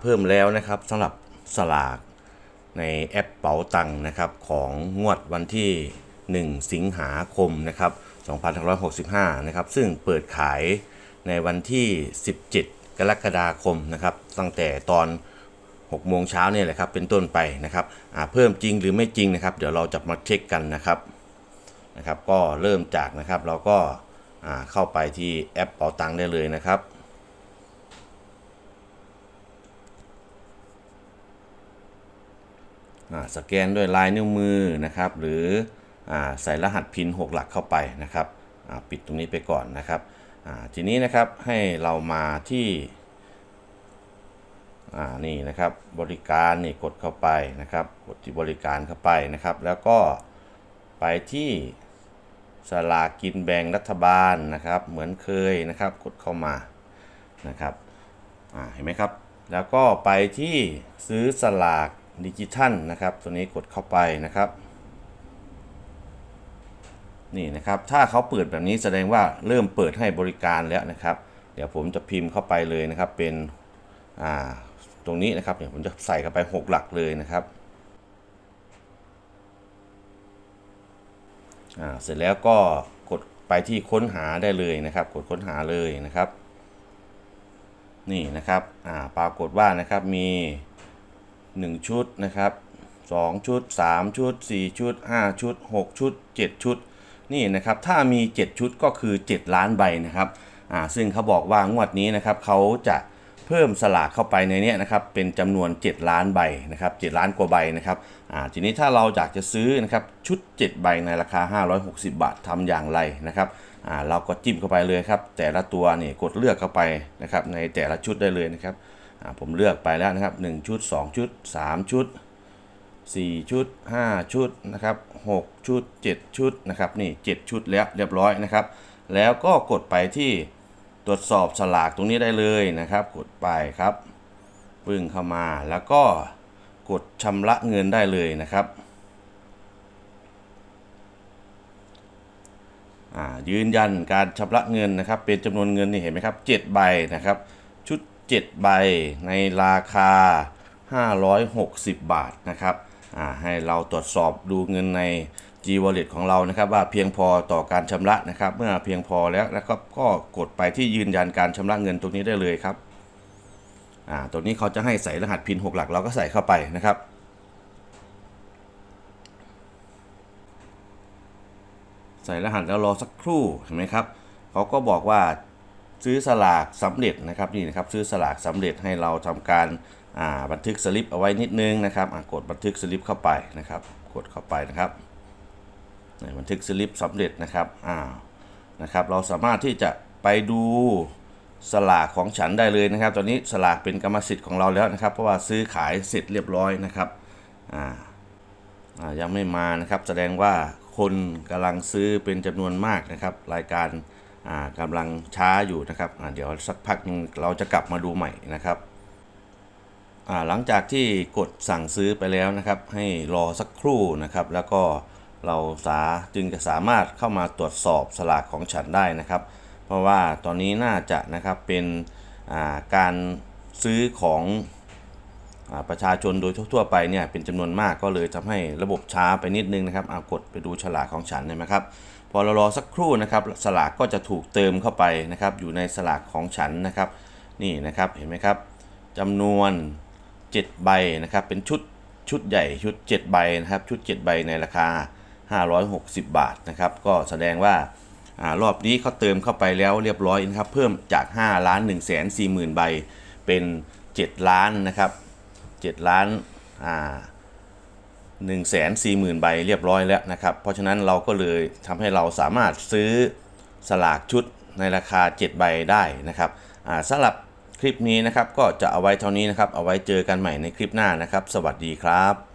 เพิ่มแล้วนะครับสำหรับสลากในแอปเป๋าตังนะครับของงวดวันที่ 1 สิงหาคมนะครับ2565นะครับซึ่งเปิดขายในวันที่ 17 กรกฎาคมนะครับตั้งแต่ตอน6โมงเช้าเนี่ยแหละครับเป็นต้นไปนะครับเพิ่มจริงหรือไม่จริงนะครับ เดี๋ยวเราจะมาเช็คกันนะครับนะครับ ก็เริ่มจากนะครับเราก็เข้าไปที่แอปเป๋าตังได้เลยนะครับ อ่า สแกนด้วยลายนิ้วมือนะครับ หรืออาใส่รหัสพิน 6 หลักเข้าไปนะครับอ่าปิดตรงนี้ไปก่อนนะครับอ่าทีนี้นะครับให้เรามาที่อ่านี่นะครับบริการนี่กดเข้าไปนะครับ กดที่บริการเข้าไปนะครับ แล้วก็ไปที่สลากกินแบ่งรัฐบาลนะครับ เหมือนเคยนะครับกดเข้ามานะครับอ่าเห็นไหมครับ แล้วก็ไปที่ซื้อสลาก ดิจิทัลนะครับ ตัวนี้กดเข้าไปนะครับ นี่นะครับ ถ้าเขาเปิดแบบนี้แสดงว่าเริ่มเปิดให้บริการแล้วนะครับ เดี๋ยวผมจะพิมพ์เข้าไปเลยนะครับเป็นอ่าตรงนี้นะครับเดี๋ยวผมจะใส่เข้าไป 6 หลักเลยนะครับอ่าเสร็จแล้วก็กดไปที่ค้นหาได้เลยนะครับ กดค้นหาเลยนะครับ นี่นะครับอ่าปรากฏว่านะครับมี 1 ชุดนะครับ 2 ชุด 3 ชุด 4 ชุด 5 ชุด 6 ชุด 7 ชุด นี่นะครับ ถ้ามี 7 ชุดก็คือ 7 ล้านใบนะครับอ่าซึ่งเขาบอกว่างวดนี้นะครับเขาจะเพิ่มสลากเข้าไปในนี้นะครับเป็นจำนวน 7 ล้านใบนะครับ7ล้านกว่าใบนะครับอ่าทีนี้ถ้าเราอยากจะซื้อนะครับชุด 7 ใบในราคา 560 บาททำอย่างไรนะครับอ่าเราก็จิ้มเข้าไปเลยครับแต่ละตัวนี่กดเลือกเข้าไปนะครับในแต่ละชุดได้เลยนะครับ ผมเลือกไปแล้วนะครับ 1 ชุด 2 ชุด 3 ชุด 4 ชุด 5 ชุดนะครับ6ชุด 7 ชุดนะครับนี่ 7 ชุดแล้วเรียบร้อยนะครับ แล้วก็กดไปที่ตรวจสอบสลากตรงนี้ได้เลยนะครับ กดไปครับปึ้งเข้ามาแล้วก็กดชำระเงินได้เลยนะครับยืนยันการชำระเงินนะครับ เป็นจำนวนเงินนี่เห็นไหมครับ7ใบนะครับ ชุด 7 ใบในราคา 560 บาทนะครับอ่าให้เราตรวจสอบดูเงินใน G Wallet ของเรานะครับ ว่าเพียงพอต่อการชำระนะครับ เมื่อเพียงพอแล้วนะครับก็กดไปที่ยืนยันการชำระเงินตรงนี้ได้เลยครับอ่าตรงนี้เขาจะให้ใส่รหัสพิน 6 หลักเราก็ใส่เข้าไปนะครับใส่รหัสแล้วรอสักครู่เห็นไหมครับเขาก็บอกว่า ซื้อสลากสำเร็จนะครับนี่นะครับซื้อสลากสำเร็จให้เราทำการาบันทึกสลิปเอาไว้นิดนึงนะครับกดบันทึกสลิปเข้าไปนะครับ กดเข้าไปนะครับบันทึกสลิปสำเร็จนะครับอ่านะครับ เราสามารถที่จะไปดูสลากของฉันได้เลยนะครับ ตอนนี้สลากเป็นกรรมสิทธิ์ของเราแล้วนะครับ เพราะว่าซื้อขายเสร็จเรียบร้อยนะครับอ่าอ่ายังไม่มานะครับ แสดงว่าคนกำลังซื้อเป็นจำนวนมากนะครับ รายการ กำลังช้าอยู่นะครับอ่าเดี๋ยวสักพักหนึงเราจะกลับมาดูใหม่นะครับอ่าหลังจากที่กดสั่งซื้อไปแล้วนะครับ ให้รอสักครู่นะครับ แล้วก็เราสาจึงจะสามารถเข้ามาตรวจสอบสลากของฉันได้นะครับ เพราะว่าตอนนี้น่าจะนะครับเป็นอ่าการซื้อของอประชาชนโดยทั่วไปเนี่ยเป็นจำนวนมากก็เลยทำให้ระบบช้าไปนิดนึงนะครับเอากดไปดูฉลากของฉันเห็นไหมครับ พอเรารอสักครู่นะครับสลากก็จะถูกเติมเข้าไปนะครับ อยู่ในสลากของฉันนะครับ นี่นะครับเห็นไหมครับจำนวน7ใบนะครับ เป็นชุดชุดใหญ่ชุด 7 ใบนะครับ ชุด 7 ใบในราคา 560 บาทนะครับ ก็แสดงว่าอารอบนี้เขาเติมเข้าไปแล้วเรียบร้อยนะครับ เพิ่มจาก 5 ล้าน1 4 0 0 0 0 ใบ เป็น 7 ล้านนะครับ 7 ล้านอ่า หนึ่งแสนสี่หมื่นใบเรียบร้อยแล้วนะครับ เพราะฉะนั้นเราก็เลยทำให้เราสามารถซื้อสลากชุดในราคา 7 ใบได้นะครับสำหรับคลิปนี้นะครับก็จะเอาไว้เท่านี้นะครับ เอาไว้เจอกันใหม่ในคลิปหน้านะครับ สวัสดีครับ